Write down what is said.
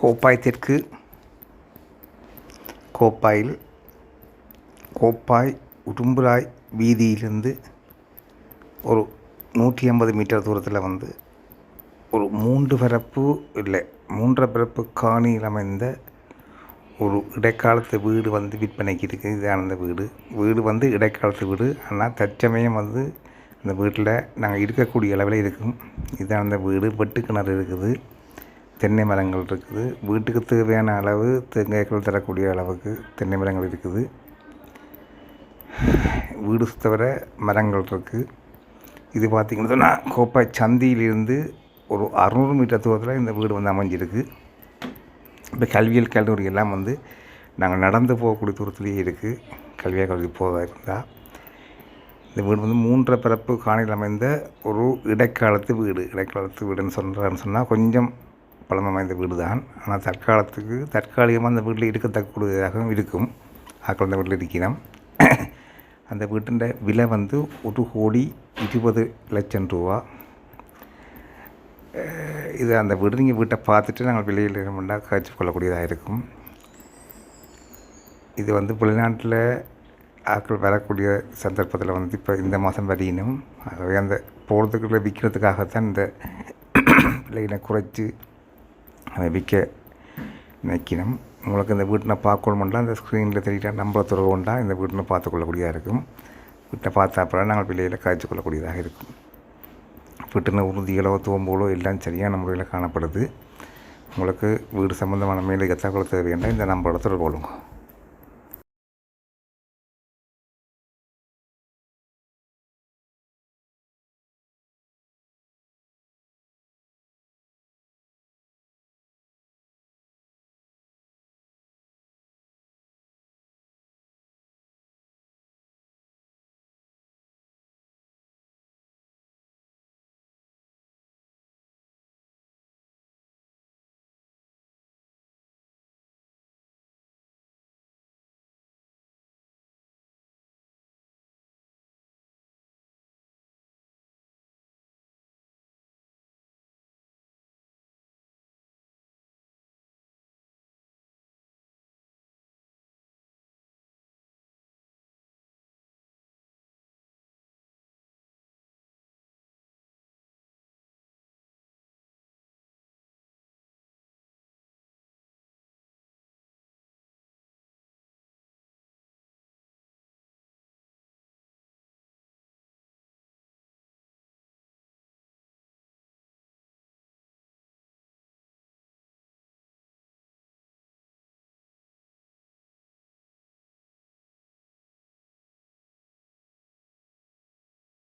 கோப்பாயத்திற்கு கோப்பாயில் கோப்பாய் உடும்புராய் வீதியிலிருந்து ஒரு நூற்றி ஐம்பது மீட்டர் தூரத்தில் வந்து ஒரு மூன்று பரப்பு இல்லை மூன்றரை பரப்பு காணியில் அமைந்த ஒரு இடைக்காலத்து வீடு வந்து விற்பனைக்கு இருக்குது இதுதான் அந்த வீடு. வீடு வந்து இடைக்காலத்து வீடு. ஆனால் தற்சமயம் வந்து அந்த வீட்டில் நாங்கள் இருக்கக்கூடிய அளவில் இருக்கும். இதுதான் அந்த வீடு. வெட்டு கிணறு இருக்குது. தென்னை மரங்கள் இருக்குது. வீட்டுக்கு தேவையான அளவு தேங்காய்கள் தரக்கூடிய அளவுக்கு தென்னை மரங்கள் இருக்குது. வீடு சுத்தவர மரங்கள் இருக்குது இது பார்த்திங்கன்னு சொன்னால் கோப்பாய் சந்தியிலிருந்து ஒரு அறுநூறு மீட்டர் தூரத்தில் இந்த வீடு வந்து அமைஞ்சிருக்கு. இப்போ கல்வியல் கல்லூரி எல்லாம் வந்து நாங்கள் நடந்து போகக்கூடிய தூரத்துலேயே இருக்குது கல்வியல் கல்வி போக இருந்தால் இந்த வீடு வந்து மூன்றரை பிறப்பு காணியில் அமைந்த ஒரு இடைக்காலத்து வீடு. இடைக்காலத்து வீடுன்னு சொல்கிறான்னு சொன்னால் கொஞ்சம் பழமை வாய்ந்த வீடு தான் ஆனால் தற்காலத்துக்கு தற்காலிகமாக அந்த வீட்டில் இருக்கத்தக்கூடியதாகவும் இருக்கும். ஆக்கள் அந்த வீட்டில் இருக்கிறோம். அந்த வீட்டின் விலை வந்து ஒரு கோடி இருபது லட்சம் ரூபா. இது அந்த வீடு நீங்கள் வீட்டை பார்த்துட்டு நாங்கள் விலையில் வேண்டாம் காய்ச்சி கொள்ளக்கூடியதாக இருக்கும். இது வந்து வெளிநாட்டில் ஆக்கள் வரக்கூடிய சந்தர்ப்பத்தில் வந்து இப்போ இந்த மாதம் வரையினும் ஆகவே அந்த போகிறதுக்குள்ளே விற்கிறதுக்காகத்தான் இந்த விலையினை குறைச்சி அதை விற்க நினைக்கணும். உங்களுக்கு இந்த வீட்டினை பார்க்கணுமெண்டா அந்த ஸ்க்ரீனில் தெரியிற நம்மளை தொடர்பு கொண்டா இந்த வீட்டினை பார்த்துக்கொள்ளக்கூடியதாக இருக்கும். வீட்டை பார்த்த அப்புறம் நாங்கள் விலையில் காய்ச்சி கொள்ளக்கூடியதாக இருக்கும். வீட்டின உறுதிகளோ தோம்போலோ எல்லாம் சரியான முறையில் காணப்படுது. உங்களுக்கு வீடு சம்மந்தமான மேலே தகவல் தேவையான இந்த நம்பரோட தொடர்பு கொள்ளுங்க.